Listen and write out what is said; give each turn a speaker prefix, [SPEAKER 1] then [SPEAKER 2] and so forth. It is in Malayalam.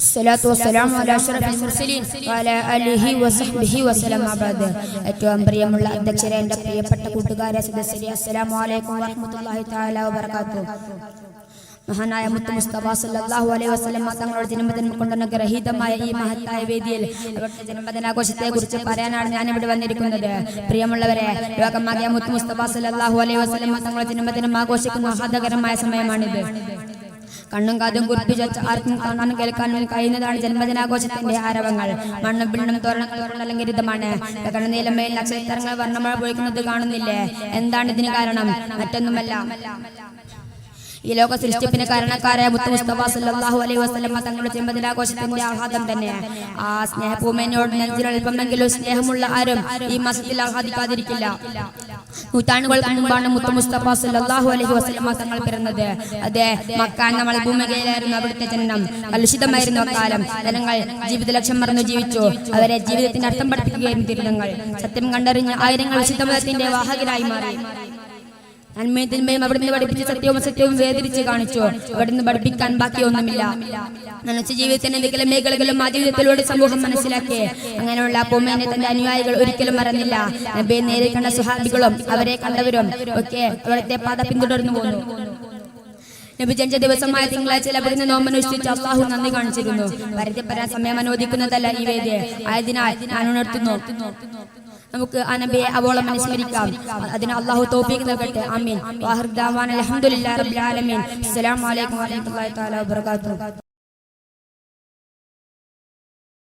[SPEAKER 1] الصلاة والسلام على أشرف المرسلين وعلى آله وصحبه وسلم അബാദ് ഏറ്റവും പ്രിയമുള്ള അധ്യക്ഷരെ എൻ്റെ പ്രിയപ്പെട്ട കൂട്ടുകാരെ സദസ്യരെ അസ്സലാമു അലൈക്കും വറഹ്മത്തുള്ളാഹി തആല വബറകാതുഹു മഹാനായ മുത്ത് മുസ്തഫ സല്ലല്ലാഹു അലൈഹി വസല്ലം തങ്ങളുടെ ജന്മദിനം കൊണ്ടുവന്ന ഗ്രഹീതമായ ഈ മഹത്തായ വേദിയിൽ അവരുടെ ജന്മദിനാഘോഷത്തെ കുറിച്ച് പറയാനാണ് ഞാൻ ഇവിടെ വന്നിരിക്കുന്നത് പ്രിയമുള്ളവരെ ലോകമാകിയ മുത്ത് മുസ്തഫ സല്ലല്ലാഹു അലൈഹി വസല്ലം തങ്ങളുടെ ജന്മദിനം ആഘോഷിക്കുന്ന ആഹ്ലാദകരമായ സമയമാണിത് കണ്ണും കാതും കുറിപ്പിച്ച് ആർക്കും കാണാനും കേൾക്കാനും കഴിയുന്നതാണ് ജന്മദിനാഘോഷത്തിന്റെ ആരവങ്ങൾ. മണ്ണും പിണ്ണും തോരണങ്ങൾ അലങ്കരിതമാണ്. കണ്ണുനീലമേൽ നക്ഷത്രങ്ങൾ വർണമഴ പൊഴിക്കുന്നത് കാണുന്നില്ലേ? എന്താണ് ഇതിന് കാരണം? മറ്റൊന്നുമല്ല. ഈ ലോക സൃഷ്ടിപ്പിന് കാരണക്കാരായ മുത്ത് മുസ്തഫ സല്ലല്ലാഹു അലൈഹി വസല്ലം തങ്ങളുടെ ജന്മദിനാഘോഷത്തിന്റെ ആഹ്ലാദം തന്നെ. ആ സ്നേഹഭൂമിനോട് നെഞ്ചിലൽപ്പമെങ്കിലും സ്നേഹമുള്ള ആരും ഈ മാസത്തിൽ ആഹ്ലാദിക്കാതിരിക്കില്ല നൂറ്റാണ്ടുകൾക്ക് മുമ്പാണ് മുത്തു മുസ്തഫ സല്ലല്ലാഹു അലൈഹി വസല്ലം തങ്ങൾ പിറന്നത്. അതെ മക്ക നമ്മൾ മൾഭൂമികയിലായിരുന്നു അവിടുത്തെ ജനനം. കലുഷിതമായിരുന്നു അക്കാലം ജനങ്ങൾ ജീവിത ലക്ഷ്യം മറന്നു ജീവിച്ചു. അവരെ ജീവിതത്തിന്റെ അർത്ഥം പഠിപ്പിക്കുകയായിരുന്നു തിരുന്നങ്ങൾ സത്യം കണ്ടറിഞ്ഞ് ആയിരങ്ങൾ ശുദ്ധമതത്തിന്റെ വാഹകരായി മാറി. നന്മയും തിന്മയും അവിടുന്ന് പഠിപ്പിച്ച സത്യവും സത്യവും വേദരിച്ച് കാണിച്ചു? അവിടുന്ന് പഠിപ്പിക്കാൻ ബാക്കിയൊന്നുമില്ല. നനച്ച ജീവിതത്തിന്റെ എന്തെങ്കിലും മേഖലകളും ആ ജീവിതത്തിലൂടെ സമൂഹം മനസ്സിലാക്കി അങ്ങനെയുള്ള പൊമ്മേനെ തന്റെ അനുയായികൾ ഒരിക്കലും മറന്നില്ല. നബിയെ നേരിൽ കണ്ട സുഹാബികളും അവരെ കണ്ടവരും ഒക്കെ അവിടുത്തെ പാത പിന്തുടർന്നു പോന്നു. ജനിച്ച ദിവസമായ തിങ്കളാഴ്ച അവിടുന്ന് നോമ്പനുഷ്ഠിച്ച് അള്ളാഹു നന്ദി കാണിച്ചിരുന്നു. വരത്തെ പരാൻ സമയം അനുവദിക്കുന്നതല്ല ഈ വേദി. ആയതിനാൽ ഞാൻ ഉണർത്തുന്നു. നമുക്ക് അനബിയെ നബിയെ അവോളം അനുസ്മരിക്കാം. അതിന് അള്ളാഹു തോഫീക്ക് നൽകട്ടെ. അമീൻ അലഹമുല്ലാ റബ്ബിൽ ആലമീൻ. അസ്സലാമു അലൈക്കും വറഹ്മത്തുള്ളാഹി തആല വബറകാതുഹു.